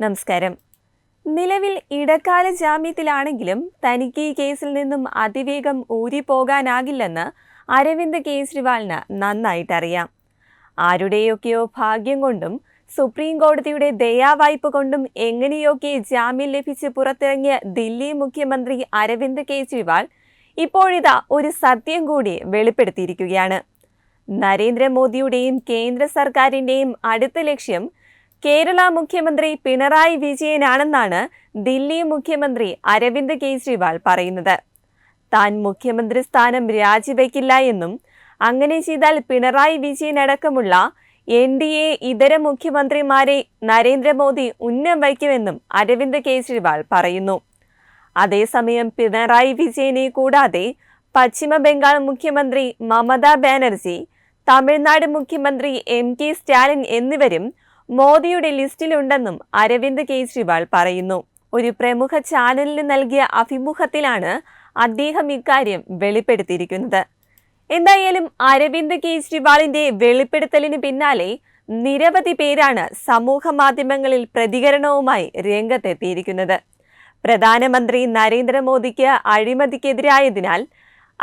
നമസ്കാരം. നിലവിൽ ഇടക്കാല ജാമ്യത്തിലാണെങ്കിലും തനിക്ക് ഈ കേസിൽ നിന്നും അതിവേഗം ഊരിപ്പോകാനാകില്ലെന്ന് അരവിന്ദ് കേജ്രിവാളിന് നന്നായിട്ടറിയാം. ആരുടെയൊക്കെയോ ഭാഗ്യം കൊണ്ടും സുപ്രീം കോടതിയുടെ ദയാവായ്പ കൊണ്ടും എങ്ങനെയൊക്കെ ജാമ്യം ലഭിച്ച് പുറത്തിറങ്ങിയ ദില്ലി മുഖ്യമന്ത്രി അരവിന്ദ് കേജ്രിവാൾ ഇപ്പോഴിതാ ഒരു സത്യം കൂടി വെളിപ്പെടുത്തിയിരിക്കുകയാണ്. നരേന്ദ്രമോദിയുടെയും കേന്ദ്ര സർക്കാരിന്റെയും അടുത്ത ലക്ഷ്യം കേരള മുഖ്യമന്ത്രി പിണറായി വിജയനാണെന്നാണ് ദില്ലി മുഖ്യമന്ത്രി അരവിന്ദ് കെജ്രിവാൾ പറയുന്നത്. താൻ മുഖ്യമന്ത്രി സ്ഥാനം രാജിവെക്കില്ല എന്നും അങ്ങനെ ചെയ്താൽ പിണറായി വിജയൻ അടക്കമുള്ള എൻ ഡി എ ഇതര മുഖ്യമന്ത്രിമാരെ നരേന്ദ്രമോദി ഉന്നം വയ്ക്കുമെന്നും അരവിന്ദ് കെജ്രിവാൾ പറയുന്നു. അതേസമയം പിണറായി വിജയനെ കൂടാതെ പശ്ചിമ ബംഗാൾ മുഖ്യമന്ത്രി മമതാ ബാനർജി തമിഴ്നാട് മുഖ്യമന്ത്രി എം കെ സ്റ്റാലിൻ എന്നിവരും മോദിയുടെ ലിസ്റ്റിലുണ്ടെന്നും അരവിന്ദ് കെജ്രിവാൾ പറയുന്നു. ഒരു പ്രമുഖ ചാനലിന് നൽകിയ അഭിമുഖത്തിലാണ് അദ്ദേഹം ഇക്കാര്യം വെളിപ്പെടുത്തിയിരിക്കുന്നത്. എന്തായാലും അരവിന്ദ് കെജ്രിവാളിന്റെ വെളിപ്പെടുത്തലിന് പിന്നാലെ നിരവധി പേരാണ് സമൂഹ മാധ്യമങ്ങളിൽ പ്രതികരണവുമായി രംഗത്തെത്തിയിരിക്കുന്നത്. പ്രധാനമന്ത്രി നരേന്ദ്രമോദിക്ക് അഴിമതിക്കെതിരായതിനാൽ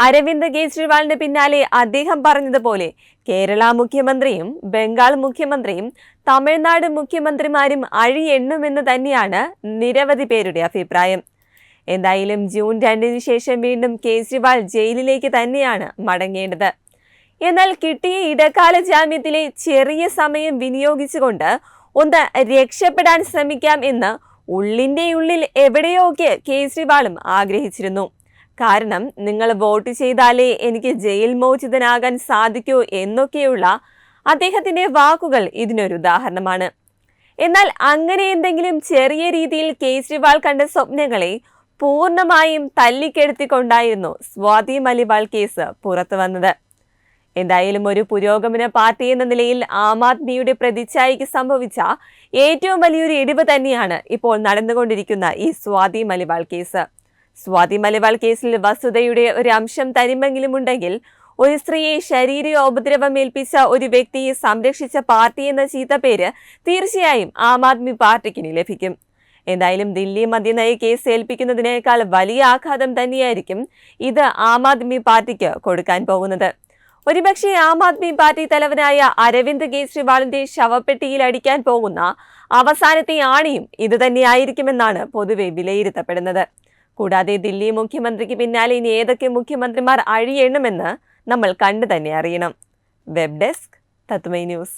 അരവിന്ദ് കെജ്രിവാളിന് പിന്നാലെ അദ്ദേഹം പറഞ്ഞതുപോലെ കേരള മുഖ്യമന്ത്രിയും ബംഗാൾ മുഖ്യമന്ത്രിയും തമിഴ്നാട് മുഖ്യമന്ത്രിമാരും അഴിയെണ്ണുമെന്ന് തന്നെയാണ് നിരവധി പേരുടെ അഭിപ്രായം. എന്തായാലും ജൂൺ രണ്ടിന് ശേഷം വീണ്ടും കേജ്രിവാൾ ജയിലിലേക്ക് തന്നെയാണ് മടങ്ങേണ്ടത്. എന്നാൽ കിട്ടിയ ഇടക്കാല ജാമ്യത്തിലെ ചെറിയ സമയം വിനിയോഗിച്ചുകൊണ്ട് ഒന്ന് രക്ഷപ്പെടാൻ ശ്രമിക്കാം എന്ന് ഉള്ളിന്റെ ഉള്ളിൽ എവിടെയൊക്കെ കേജ്രിവാളും ആഗ്രഹിച്ചിരുന്നു. കാരണം നിങ്ങൾ വോട്ട് ചെയ്താലേ എനിക്ക് ജയിൽ മോചിതനാകാൻ സാധിക്കൂ എന്നൊക്കെയുള്ള അദ്ദേഹത്തിന്റെ വാക്കുകൾ ഇതിനൊരു ഉദാഹരണമാണ്. എന്നാൽ അങ്ങനെ എന്തെങ്കിലും ചെറിയ രീതിയിൽ കേജ്രിവാൾ കണ്ട സ്വപ്നങ്ങളെ പൂർണമായും തല്ലിക്കെടുത്തിക്കൊണ്ടായിരുന്നു സ്വാതി മലിവാൾ കേസ് പുറത്തു വന്നത്. എന്തായാലും ഒരു പുരോഗമന പാർട്ടി എന്ന നിലയിൽ ആം ആദ്മിയുടെ പ്രതിച്ഛായയ്ക്ക് സംഭവിച്ച ഏറ്റവും വലിയൊരു ഇടിവ് തന്നെയാണ് ഇപ്പോൾ നടന്നുകൊണ്ടിരിക്കുന്ന ഈ സ്വാതി മലിവാൾ കേസ്. സ്വാതി മലവാൾ കേസിൽ വസ്തുതയുടെ ഒരു അംശം തനിമെങ്കിലും ഉണ്ടെങ്കിൽ ഒരു സ്ത്രീയെ ശരീരോപദ്രവം ഏൽപ്പിച്ച ഒരു വ്യക്തിയെ സംരക്ഷിച്ച പാർട്ടി എന്ന ചീത്തപ്പേര് തീർച്ചയായും ആം ആദ്മി പാർട്ടിക്ക് ഇനി ലഭിക്കും. എന്തായാലും ദില്ലി മദ്യനയ കേസ് ഏൽപ്പിക്കുന്നതിനേക്കാൾ വലിയ ആഘാതം തന്നെയായിരിക്കും ഇത് ആം ആദ്മി പാർട്ടിക്ക് കൊടുക്കാൻ പോകുന്നത്. ഒരുപക്ഷെ ആം ആദ്മി പാർട്ടി തലവനായ അരവിന്ദ് കെജ്രിവാളിന്റെ ശവപ്പെട്ടിയിൽ അടിക്കാൻ പോകുന്ന അവസാനത്തെ ആണിയും ഇത് തന്നെയായിരിക്കുമെന്നാണ് പൊതുവെ വിലയിരുത്തപ്പെടുന്നത്. കൂടാതെ ദില്ലി മുഖ്യമന്ത്രിക്ക് പിന്നാലെ ഇനി ഏതൊക്കെ മുഖ്യമന്ത്രിമാർ അഴിയണമെന്ന് നമ്മൾ കണ്ടു തന്നെ അറിയണം. വെബ് ഡെസ്ക് തത്മൈ ന്യൂസ്.